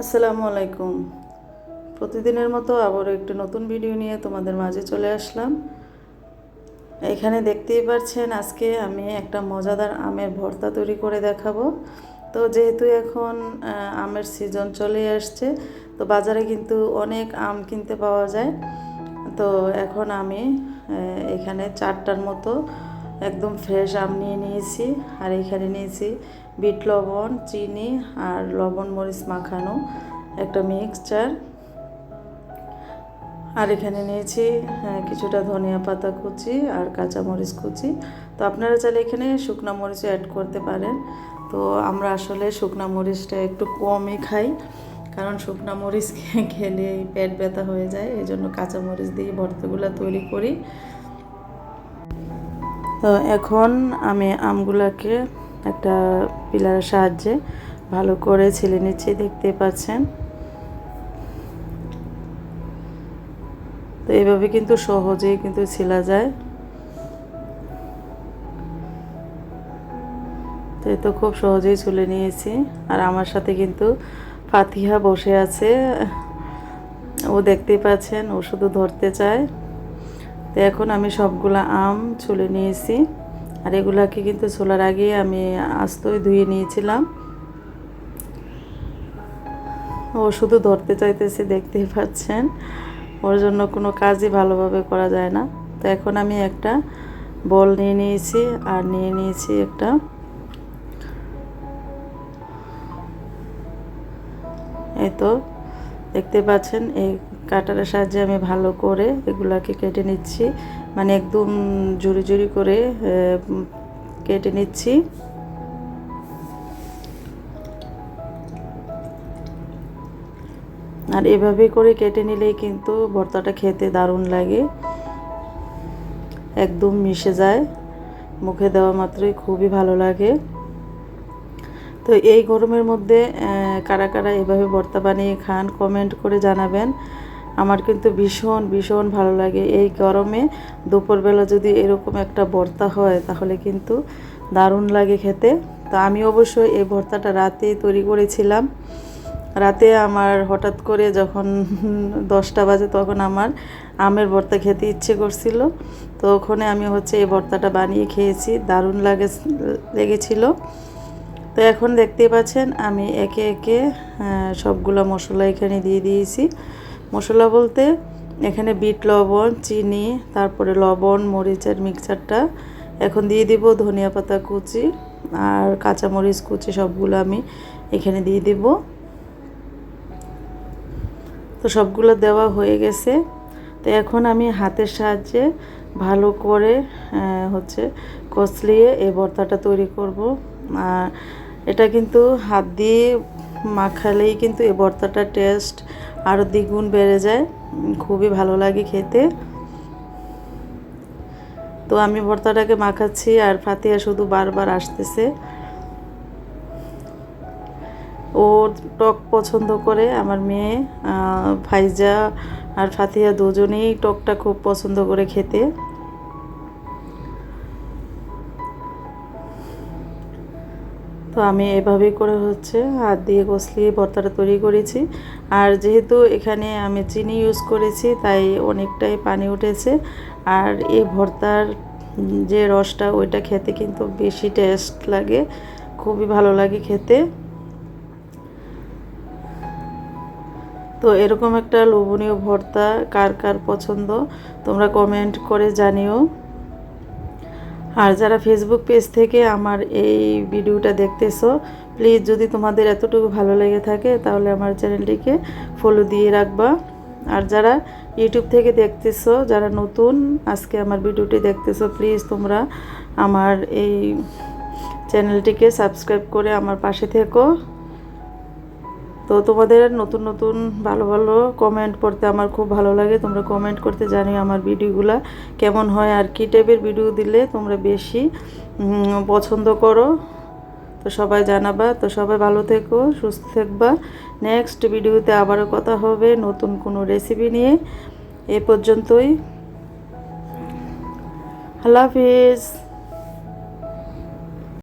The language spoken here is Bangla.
আসসালামু আলাইকুম। প্রতিদিনের মতো আবারও একটি নতুন ভিডিও নিয়ে তোমাদের মাঝে চলে আসলাম। এখানে দেখতেই পাচ্ছেন আজকে আমি একটা মজাদার আমের ভর্তা তৈরি করে দেখাবো। তো যেহেতু এখন আমের সিজন চলে আসছে, তো বাজারে কিন্তু অনেক আম কিনতে পাওয়া যায়। তো এখন আমি এখানে চারটার মতো একদম ফ্রেশ আম নিয়ে নিয়েছি, আর এখানে নিয়েছি বিট লবণ চিনি আর লবণ মরিচ মাখানো একটা মিক্সচার আর এখানে নিয়েছি হ্যাঁ, কিছুটা ধনিয়া পাতা কুচি আর কাঁচা মরিচ কুচি। তো আপনারা চাইলে এখানে শুকনো মরিচও অ্যাড করতে পারেন। তো আমরা আসলে শুকনো মরিচটা একটু কমই খাই কারণ শুকনো মরিচ খেলে পেট ব্যথা হয়ে যায় এই জন্য কাঁচা মরিচ দিয়ে ভর্তাগুলো তৈরি করি। তো এখন আমি আমগুলাকে একটা পিলারের সাহায্যে ভালো করে ছেলে নিচ্ছি, দেখতে পাচ্ছেন। তো এইভাবে কিন্তু সহজেই কিন্তু ছেলা যায়। তো এই তো খুব সহজেই চলে নিয়েছি। আর আমার সাথে কিন্তু ফাতিহা বসে আছে। ও দেখতেই পাচ্ছেন, ও শুধু ধরতে চায়। তো এখন আমি সবগুলো আম ছুলে নিয়েছি। আর এগুলাকে কিন্তু ছোলার আগে আমি আস্তই ধুয়ে নিয়েছিলাম। ও শুধু ধরতে চাইতেছে, দেখতেই পাচ্ছেন। ওর জন্য কোনো কাজই ভালোভাবে করা যায় না। তো এখন আমি একটা বল নিয়ে নিয়েছি, আর নিয়ে নিয়েছি একটা এই তো দেখতে পাচ্ছেন, এই কাটারের সাহায্যে আমি ভালো করে এগুলাকে কেটে নিচ্ছি। মানে একদম জুড়ি জুড়ি করে কেটে নিচ্ছি। আর এভাবে করে কেটে নিলেই কিন্তু ভর্তাটা খেতে দারুণ লাগে। একদম মিশে যায়। মুখে দেওয়া মাত্রই খুবই ভালো লাগে। তো এই গরমের মধ্যে কারা কারা এভাবে ভর্তা বানিয়ে খান কমেন্ট করে জানাবেন। আমার কিন্তু ভীষণ ভীষণ ভালো লাগে। এই গরমে দুপুরবেলা যদি এরকম একটা ভর্তা হয়, তাহলে কিন্তু দারুণ লাগে খেতে। তো আমি অবশ্যই এই ভর্তাটা রাতেই তৈরি করেছিলাম। রাতে আমার হঠাৎ করে যখন দশটা বাজে তখন আমার আমের ভর্তা খেতে ইচ্ছে করছিল। তো ওখানে আমি হচ্ছে এই ভর্তাটা বানিয়ে খেয়েছি, দারুণ লাগে, লেগেছিল। তো এখন দেখতেই পাচ্ছেন, আমি একে একে সবগুলো মশলা এখানে দিয়ে দিয়েছি। মশলা বলতে এখানে বিট, লবণ, চিনি, তারপরে লবণ, মরিচের মিক্সারটা এখন দিয়ে দিব ধনিয়া পাতা কুচি আর কাঁচা মরিচ কুচি সবগুলো আমি এখানে দিয়ে দিব। তো সবগুলো দেওয়া হয়ে গেছে। তো এখন আমি হাতের সাহায্যে ভালো করে হচ্ছে কচলিয়ে এই ভর্তাটা তৈরি করব। আর এটা কিন্তু হাত দিয়ে মাখালেই কিন্তু এই ভর্তাটা টেস্ট আরও দ্বিগুণ বেড়ে যায়। খুবই ভালো লাগে খেতে। তো আমি ভর্তাটাকে মাখাচ্ছি আর ফাতিয়া শুধু বারবার আসতেছে। ও টক পছন্দ করে, আমার মেয়ে ফাইজা আর ফাতিয়া দুজনেই টকটা খুব পছন্দ করে খেতে। তো আমি এভাবেই করে হচ্ছে হাত দিয়ে কষলিয়ে ভর্তাটা তৈরি করেছি। আর যেহেতু এখানে আমি চিনি ইউজ করেছি, তাই অনেকটাই পানি উঠেছে। আর এই ভর্তার যে রসটা, ওইটা খেতে কিন্তু বেশি টেস্ট লাগে, খুবই ভালো লাগে খেতে। তো এরকম একটা লোভনীয় ভর্তা কার কার পছন্দ, তোমরা কমেন্ট করে জানিও। আর যারা ফেসবুক পেজ থেকে আমার এই ভিডিওটা দেখতেছো প্লিজ যদি তোমাদের এতটুকু ভালো লেগে থাকে, তাহলে আমার চ্যানেলটিকে ফলো দিয়ে রাখবা। আর যারা ইউটিউব থেকে দেখতেছো, যারা নতুন আজকে আমার ভিডিওটি দেখতেছো প্লিজ তোমরা আমার এই চ্যানেলটিকে সাবস্ক্রাইব করে আমার পাশে থেকো। তো তোমাদের নতুন নতুন ভালো ভালো কমেন্ট পড়তে আমার খুব ভালো লাগে। তোমরা কমেন্ট করতে জানিও আমার ভিডিওগুলা কেমন হয় আর কী টাইপের ভিডিও দিলে তোমরা বেশি পছন্দ করো। তো সবাই জানাবা। তো সবাই ভালো থেকো, সুস্থ থাকবা। নেক্সট ভিডিওতে আবারও কথা হবে নতুন কোনো রেসিপি নিয়ে। এ পর্যন্তই। আল্লাহ হাফিজ।